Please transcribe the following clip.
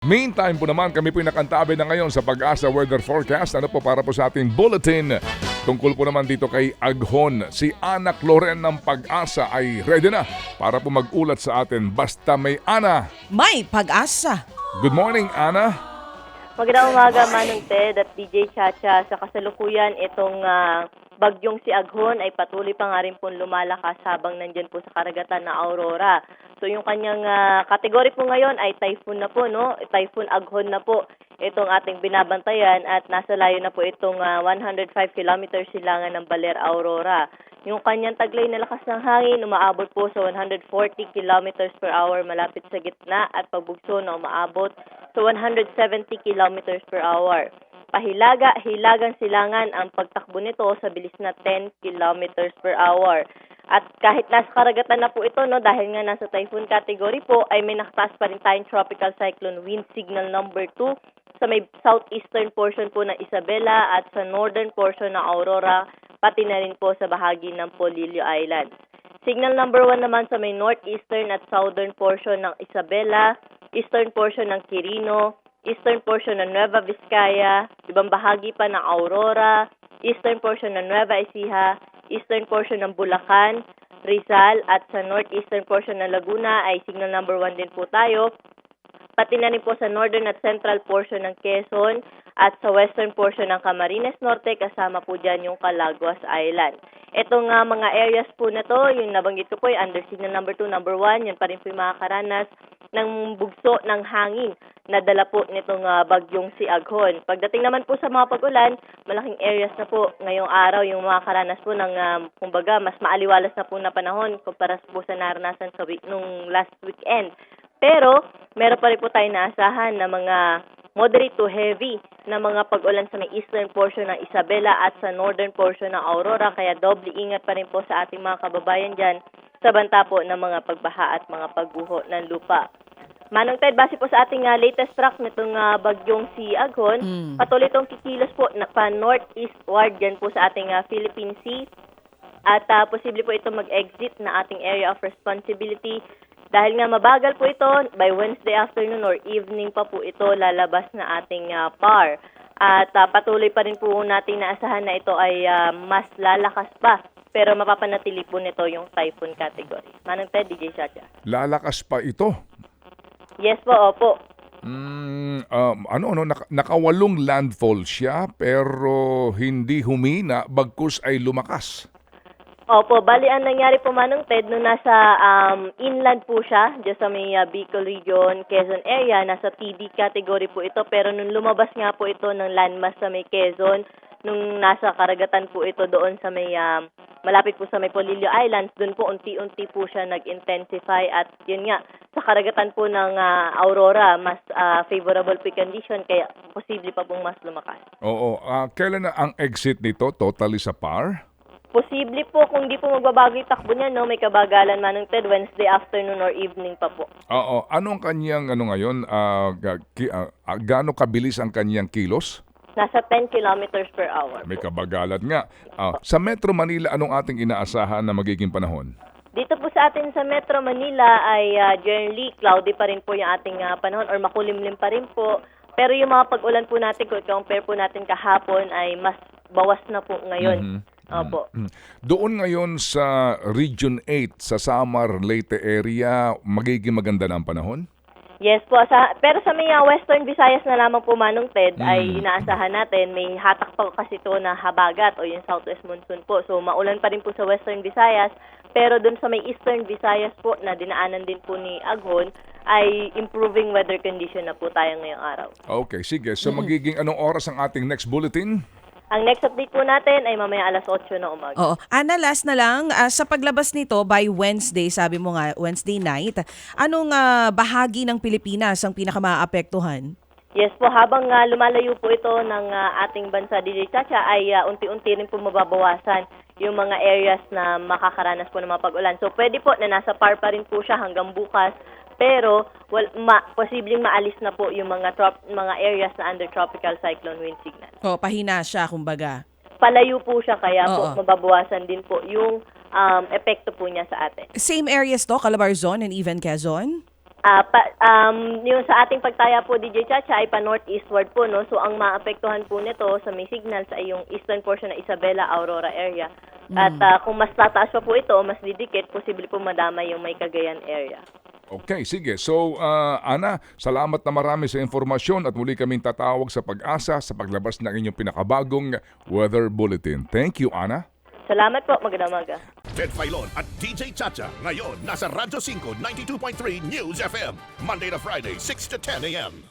Meantime po naman, kami po nakantabi na ngayon sa Pag-asa Weather Forecast. Ano po para po sa ating bulletin? Tungkol po naman dito kay Aghon. Si Anak Loren ng Pag-asa ay ready na para po mag-ulat sa atin. Basta may Ana. May pag-asa. Good morning, Ana. Magandang umaga, Manong Ted at DJ Chacha. Sa kasalukuyan, itong ah, bagyong si Aghon ay patuloy pa nga rin pong lumalakas habang nandyan po sa karagatan na Aurora. So yung kanyang ah, kategory po ngayon ay typhoon na po, no? Typhoon Aghon na po itong ating binabantayan at nasa layo na po itong ah, 105 kilometers silangan ng Baler, Aurora. Yung kanyang taglay na lakas ng hangin umaabot po sa 140 kilometers per hour malapit sa gitna at pagbugso na umaabot sa 170 kilometers per hour. Pahilaga, hilagang silangan ang pagtakbo nito sa bilis na 10 kilometers per hour. At kahit nasa karagatan na po ito, no, dahil nga nasa typhoon category po, ay may nakataas pa rin tayong tropical cyclone wind signal number 2 sa may southeastern portion po ng Isabela at sa northern portion ng Aurora, pati na rin po sa bahagi ng Polillo Islands. Signal number 1 naman sa may northeastern at southern portion ng Isabela, eastern portion ng Quirino, eastern portion ng Nueva Vizcaya, ibang bahagi pa ng Aurora, eastern portion ng Nueva Ecija, eastern portion ng Bulacan, Rizal at sa northeastern portion ng Laguna ay signal number 1 din po tayo pati na rin po sa northern at central portion ng Quezon at sa western portion ng Camarines Norte kasama po dyan yung Calaguas Island. Ito nga mga areas po na to, yung nabanggit ko po ay under signal number 2, number 1, yan pa rin po yung makakaranas ng bugso ng hangin na dala po nitong ah, bagyong si Aghon. Pagdating naman po sa mga pag-ulan, malaking areas na po ngayong araw yung makakaranas po ng, um, kumbaga, mas maaliwalas na po na panahon kumpara po sa naranasan sa week, nung last weekend. Pero, meron pa rin po tayo naasahan na mga moderate to heavy na mga pag-ulan sa may eastern portion ng Isabela at sa northern portion ng Aurora. Kaya doble ingat pa rin po sa ating mga kababayan dyan sa banta po ng mga pagbaha at mga pagguho ng lupa. Manong Ted, base po sa ating ah, latest track nitong ah, bagyong si Aghon, Mm. patuloy itong kikilos po na pa northeastward dyan po sa ating ah, Philippine Sea at ah, posible po ito mag-exit na ating area of responsibility dahil nga mabagal po ito, by Wednesday afternoon or evening pa po ito lalabas na ating ah, PAR. At ah, patuloy pa rin po natin naasahan na ito ay ah, mas lalakas pa. Pero mapapanatili po nito yung typhoon category. Manong Ted, DJ Chacha. Lalakas pa ito. Yes po, opo. Mm, um, ano, ano, naka, nakawalong landfall siya pero hindi humina bagkus ay lumakas. Opo, bali ang nangyari po manong Ted, nung nasa um, inland po siya, dyan sa may uh, Bicol Region, Quezon area, nasa TD category po ito, pero nung lumabas nga po ito ng landmass sa may Quezon, nung nasa karagatan po ito doon sa may, um, malapit po sa may Polillo Islands, doon po unti-unti po siya nag-intensify at yun nga, sa karagatan po ng ah, Aurora, mas ah, favorable po condition, kaya posible pa pong mas lumakas. Oo, ah, kailan na ang exit nito totally sa par? Posible po kung di po magbabago yung takbo niya, no? May kabagalan manong Ted, Wednesday afternoon or evening pa po. Oo, anong kanyang ano ngayon? ah, ah, gaano kabilis ang kanyang kilos? Nasa 10 kilometers per hour. May kabagalat nga. Ah, sa Metro Manila, anong ating inaasahan na magiging panahon? Dito po sa atin sa Metro Manila ay uh, generally cloudy pa rin po yung ating ah, panahon or makulimlim pa rin po. Pero yung mga pag-ulan po natin, kung compare po natin kahapon, ay mas bawas na po ngayon. Opo. Mm. Doon ngayon sa Region 8, sa Samar, Leyte area, magiging maganda na ang panahon? Yes po. Sa, pero sa may ah, Western Visayas na lamang po Manong Ted ay inaasahan natin may hatak pa kasi ito na habagat o yung southwest monsoon po. So maulan pa rin po sa Western Visayas pero dun sa may Eastern Visayas po na dinaanan din po ni Aghon ay improving weather condition na po tayo ngayong araw. Okay, sige. So magiging anong oras ang ating next bulletin? Ang next update po natin ay mamaya alas 8 na umaga. Oo. Ana, last na lang, ah, sa paglabas nito by Wednesday, sabi mo nga, Wednesday night, anong ah, bahagi ng Pilipinas ang pinakamaapektuhan? Yes po, habang ah, lumalayo po ito ng ah, ating bansa DJ Chacha ay ah, unti-unti rin po mababawasan yung mga areas na makakaranas po ng mga pag-ulan. So pwede po na nasa par pa rin po siya hanggang bukas pero well, ma- posibleng maalis na po yung mga trop- mga areas na under tropical cyclone wind signal. O, pahina siya, kumbaga. Palayo po siya kaya Oo. po mababawasan din po yung um, epekto po niya sa atin. Same areas to, Calabarzon and even Quezon? Ah, pa, um, yung sa ating pagtaya po, DJ Chacha, ay pa northeastward po, no? So, ang maapektuhan po nito sa may signals ay yung eastern portion ng Isabela, Aurora area. At ah, kung mas tataas pa po ito, mas didikit, posible po madama yung may Cagayan area. Okay, sige. So, ah, Ana, salamat na marami sa informasyon at muli kaming tatawag sa pag-asa sa paglabas ng inyong pinakabagong weather bulletin. Thank you, Ana. Salamat po, magandang umaga. Ted Filon at DJ Chacha. Ngayon, nasa Radyo 5, 92.3 News FM. Monday to Friday, 6 to 10 a.m.